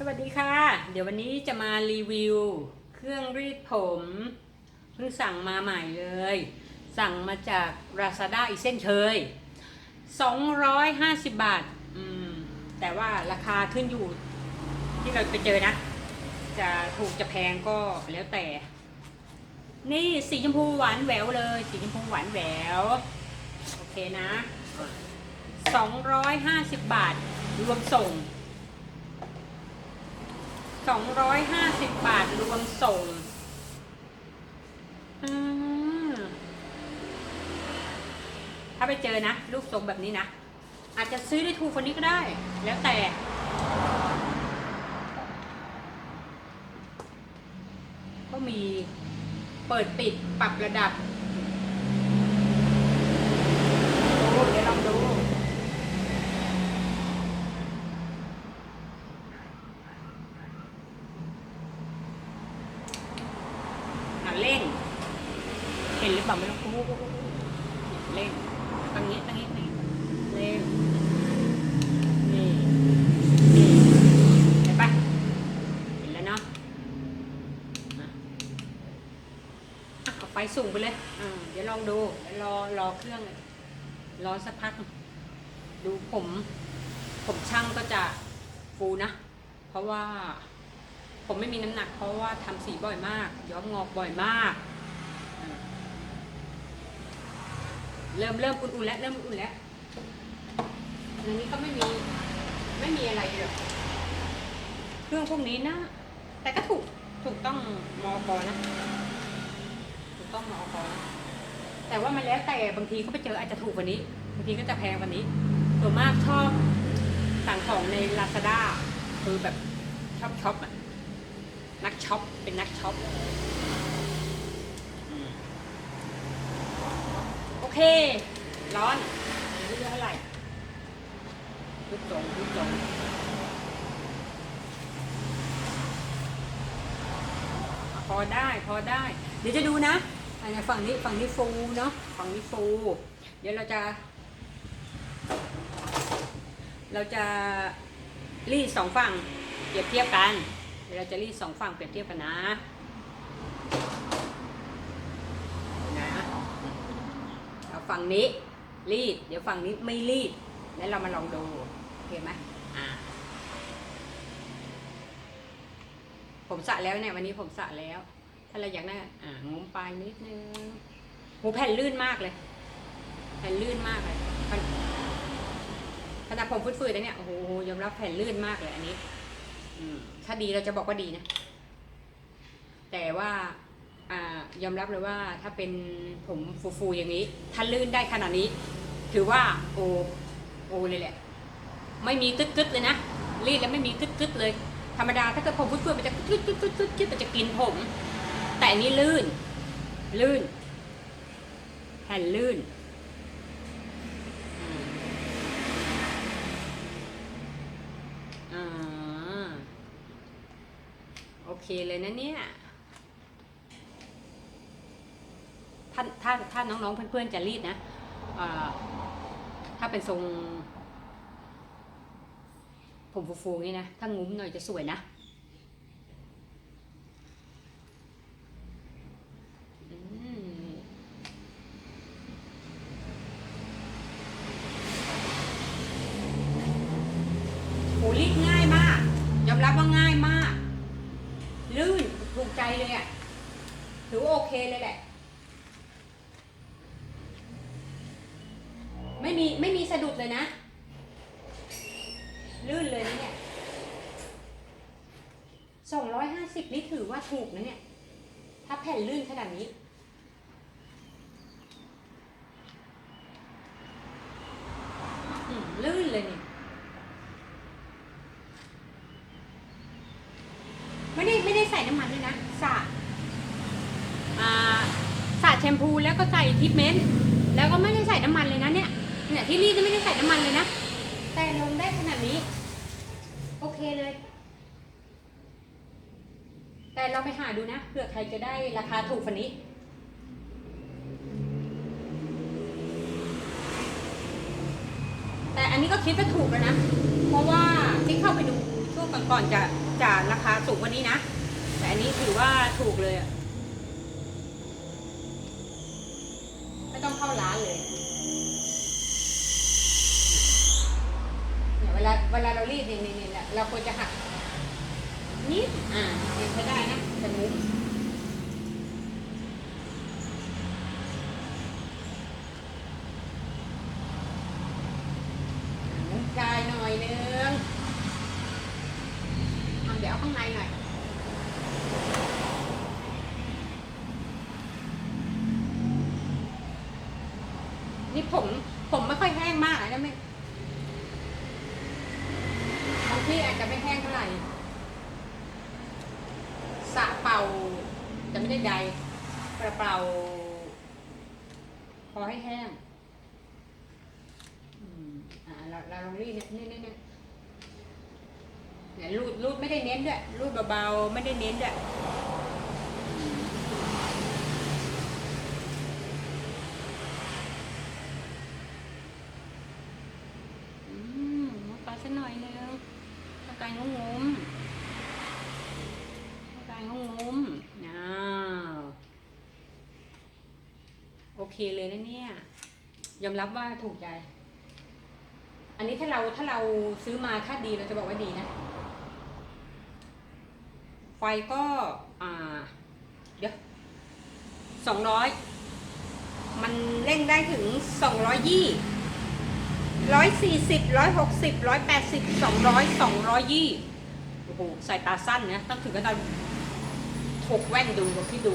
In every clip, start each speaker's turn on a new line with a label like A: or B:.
A: สวัสดีค่ะ เดี๋ยววันนี้จะมารีวิว เครื่องรีดผมเพิ่งสั่งมาใหม่เลย สั่งมาจาก Lazada อีกเส้นเคย 250 บาท อืม แต่ว่าราคาขึ้นอยู่ที่เราไปเจอนะ จะถูกจะแพงก็แล้วแต่ นี่สีชมพูหวานแหววเลย สีชมพูหวานแหวว โอเคนะ 250 บาทรวมส่ง 250 บาทรวมส่งถ้าไปเจอนะลูกทรงแบบนี้นะ อาจจะซื้อได้ถูกกว่านี้ก็ได้ แล้วแต่ ก็มีเปิดปิดปรับระดับ ดูเดี๋ยวลองดู อะเร่ง เห็นหรือเปล่าไม่รู้กูเร่งตั้งนี้ตั้งนี้ตั้งนี้เร่ง นี่ นี่ เห็นปะเห็นแล้วเนาะอะอะเอาไฟ สูงไปเลยอ่าเดี๋ยวลองดูเดี๋ยวรอรอเครื่องรอสักพัก ดูผม ผมช่างก็จะฟูนะ เพราะว่าผมไม่มีน้ำหนัก เพราะว่าทำสีบ่อยมาก ย้อมงอกบ่อยมาก เริ่มเริ่มอุ่นๆแล้วเริ่มอุ่นๆแล้วอันนี้ก็ไม่มีไม่มีอะไรเลยเครื่องพวกนี้นะ แต่ก็ถูกถูกต้องมอกนะ ต้องมอกนะแต่ว่ามันแล้วแต่บางทีก็ไปเจออาจจะถูกกว่านี้ บางทีก็จะแพงกว่านี้ส่วนมากชอบสั่งของใน Lazada คือแบบชอบช็อปอะนักช็อปเป็นนักช็อปโอเค ร้อนไม่รู้เท่าไหร่ทุกตรงทุกตรงพอได้พอได้ เดี๋ยวจะดูนะ อันนี้ฝั่งนี้ฝั่งนี้ฟูเนาะฝั่งนี้ฟู เดี๋ยวเราจะ เราจะรีดสองฝั่งเปรียบเทียบกัน เดี๋ยวเราจะรีดสองฝั่งเปรียบเทียบกันนะนะเอาฝั่งนี้รีด เดี๋ยวฝั่งนี้ไม่รีด แล้วเรามาลองดูโอเคไหมอ่าผมสระแล้วเนี่ยวันนี้ผมสระแล้ว ถ้าเราอยากได้อ่างุ้มปลายนิดนึงโหแผ่นลื่นมากเลย แผ่นลื่นมากเลยขนาดขนาดผมฟืดๆแต่เนี่ยโอ้โหยอมรับแผ่นลื่นมากเลยอันนี้อืมถ้าดีเราจะบอกว่าดีนะ แต่ว่าอ่ายอมรับเลยว่าถ้าเป็นผมฟูๆอย่างนี้ ถ้าลื่นได้ขนาดนี้ ถือว่าโอโอเลยแหละ ไม่มีกึดๆเลยนะรีดแล้วไม่มีกึดๆเลย ธรรมดาถ้าเกิดผมฟืดๆมันจะกึดกึดกึดกึดกึดมันจะกินผม แต่อันนี้ลื่น ลื่น แผ่นลื่นอืมอ่า โอเคเลยนะเนี่ย ถ้าถ้าถ้าน้องๆ เพื่อนๆ จะรีดนะอ่าถ้าเป็นทรง ผมฟูๆงี้นะ ถ้างุ้มหน่อยจะสวยนะ อืมโหรีดง่ายมาก ยอมรับว่าง่ายมาก ลื่นถูก ใจเลยอะ่ะถือว่าโอเคเลยแหละ ไม่มีไม่มีสะดุดเลยนะ ลื่นเลยนะเนี่ยสองร้อยห้าสิบนี่ถือว่าถูกนะเนี่ย ถ้าแผ่นลื่นขนาดนี้อืมลื่นเลยเนี่ย ไม่ได้ไม่ได้ใส่น้ำมันด้วยนะสระอ่าสระ แชมพูแล้วก็ใส่ทรีทเมนต์แล้วก็ไม่ได้ใส่น้ำมันเลยนะเนี่ยเนี่ยที่รีดไม่ได้ใส่น้ำมันเลยนะ แต่ลงได้ขนาดนี้ โอเคเลย แต่เราไปหาดูนะเผื่อใครจะได้ราคาถูกกว่านี้แต่อันนี้ก็คิดว่าถูกแล้วนะ เพราะว่าที่เข้าไปดูช่วงก่อนๆจะจะราคาสูงกว่านี้นะ แต่อันนี้ถือว่าถูกเลยอะ เวลาเวลาเรารีดนี่ยเนี่เนี่ยเราควรจะหักนิดอ่าเนี่ยใช้ได้นะแต่มุ้มมุ้มกายหน่อยนึงเอาเดี๋ยวเอาข้างในหน่อยนี่ผมผมไม่ค่อยแห้งมากนะไม่บางที่อา จะไม่แห้งเท่าไหร่สระเป่า จะไม่ได้ใดกระเป่า พอให้แห้งอืมอ่าเราเราลองรีดเนี่ยนี่นี่นี่เนี่ยรูดรูดไม่ได้เน้นด้วยรูดเบาๆไม่ได้เน้นด้วย อืมมาปลาสักหน่อยนึงมาไก่งงมมาไก่งงมอ้าวโอ เคเลยนะเนี่ย ยอมรับว่าถูกใจ อันนี้ถ้าเราถ้าเราซื้อมาถ้าดีเราจะบอกว่าดีนะ ไฟก็อ่า เดี๋ยวสองร้อยมันเร่งได้ถึงสองร้อยยี่ร้อยสี่สิบร้อยหกสิบร้อยแปดสิบสองร้อยสองร้อยยี่โอ้โหสายตาสั้นนะต้องถึงก็ต้องถกแว่นดูกับพี่ดู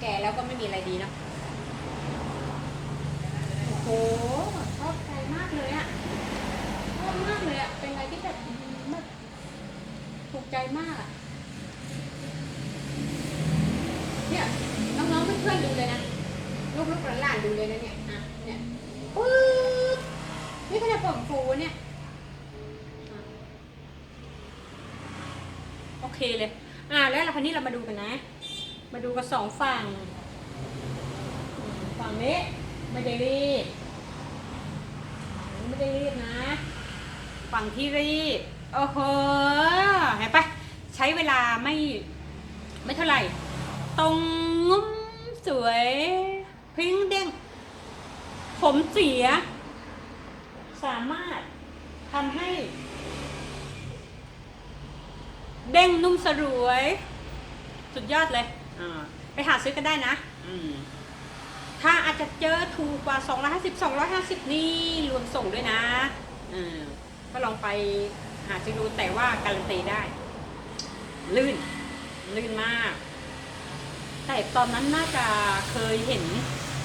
A: แก่แล้วก็ไม่มีอะไรดีนะโอ้โหชอบใจมากเลยอะชอบมากเลยอะเป็นอะไรที่แบบอื้อหือแบบถูกใจมากอะเนี่ยน้องๆเพื่อนๆดูเลยนะลูกๆหลานๆดูเลยนะเนี่ยอะเนี่ยปึ๊บนี่ขนาดผมฟูเนี่ยโอเคเลย อ่าแล้วเราคันนี้เรามาดูกันนะ มาดูกันสองฝั่ง ฝั่งนี้ไม่ได้รีดไม่ได้รีดนะ ฝั่งที่รีดโอ้โหเห็นปะใช้เวลาไม่ไม่เท่าไหร่ ตรงงุ้มสวยพิ้งเด้งผมเสีย สามารถทำให้ เด้งนุ่มสรวย สุดยอดเลย อ่าไปหาซื้อกันได้นะ อืมถ้าอาจจะเจอถูกกว่า 250 250 นี่รวมส่งด้วยนะอืมก็ลองไปหาซื้อดูแต่ว่าการันตีได้ ลื่น ลื่นมาก แต่ตอนนั้นน่าจะเคยเห็น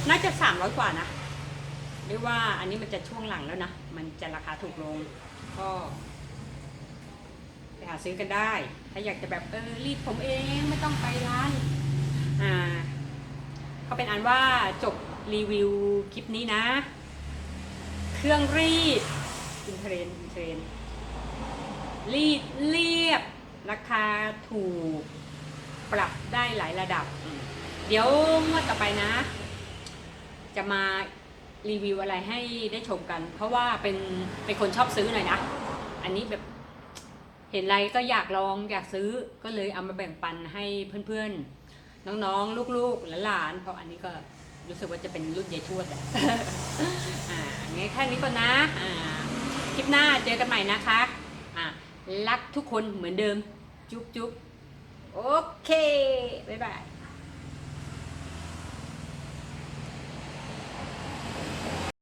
A: น่าจะ 300 กว่านะเรียกว่าอันนี้มันจะช่วงหลังแล้วนะ มันจะราคาถูกลง ก็ไปหาซื้อกันได้ ถ้าอยากจะแบบเออรีดผมเองไม่ต้องไปร้าน อ่าก็เป็นอันว่าจบรีวิวคลิปนี้นะ เครื่องรีดอินเทรนด์อินเทรนด์รีดเรียบ ราคาถูก ปรับได้หลายระดับ เดี๋ยวงวดต่อไปนะ จะมารีวิวอะไรให้ได้ชมกัน เพราะว่าเป็นเป็นคนชอบซื้อหน่อยนะ อันนี้แบบเห็นอะไรก็อยากลองอยากซื้อก็เลยเอามาแบ่งปันให้เพื่อนๆ น้องๆ ลูกๆหลานๆเพราะอันนี้ก็รู้สึกว่าจะเป็นรุ่นยายทวดแหละอ่างั้นแค่นี้ก่อนนะอ่าคลิปหน้าเจอกันใหม่นะคะอ่ารักทุกคนเหมือนเดิม จุ๊บจุ๊บโอเค บ๊ายบาย